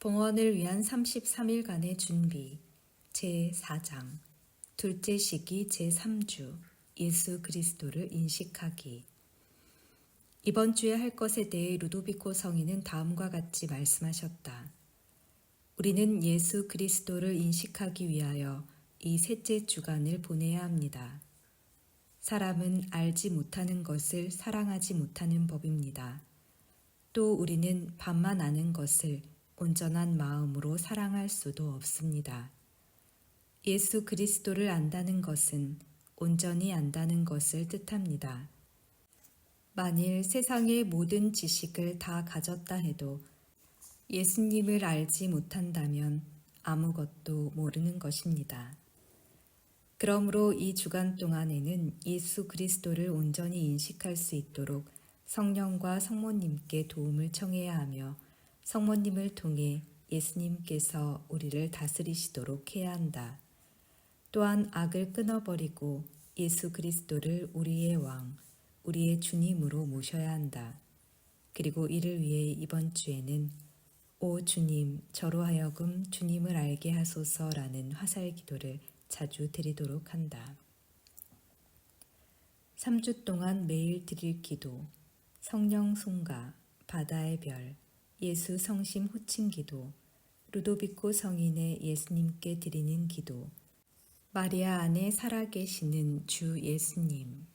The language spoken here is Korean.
봉헌을 위한 33일간의 준비 제4장 둘째 시기 제3주 예수 그리스도를 인식하기 이번 주에 할 것에 대해 루도비코 성인은 다음과 같이 말씀하셨다. 우리는 예수 그리스도를 인식하기 위하여 이 셋째 주간을 보내야 합니다. 사람은 알지 못하는 것을 사랑하지 못하는 법입니다. 또 우리는 밤만 아는 것을 온전한 마음으로 사랑할 수도 없습니다. 예수 그리스도를 안다는 것은 온전히 안다는 것을 뜻합니다. 만일 세상의 모든 지식을 다 가졌다 해도 예수님을 알지 못한다면 아무것도 모르는 것입니다. 그러므로 이 주간 동안에는 예수 그리스도를 온전히 인식할 수 있도록 성령과 성모님께 도움을 청해야 하며 성모님을 통해 예수님께서 우리를 다스리시도록 해야 한다. 또한 악을 끊어버리고 예수 그리스도를 우리의 왕, 우리의 주님으로 모셔야 한다. 그리고 이를 위해 이번 주에는 오 주님, 저로 하여금 주님을 알게 하소서라는 화살 기도를 자주 드리도록 한다. 3주 동안 매일 드릴 기도, 성령 송가, 바다의 별, 예수 성심 호칭 기도, 루도비코 성인의 예수님께 드리는 기도, 마리아 안에 살아계시는 주 예수님,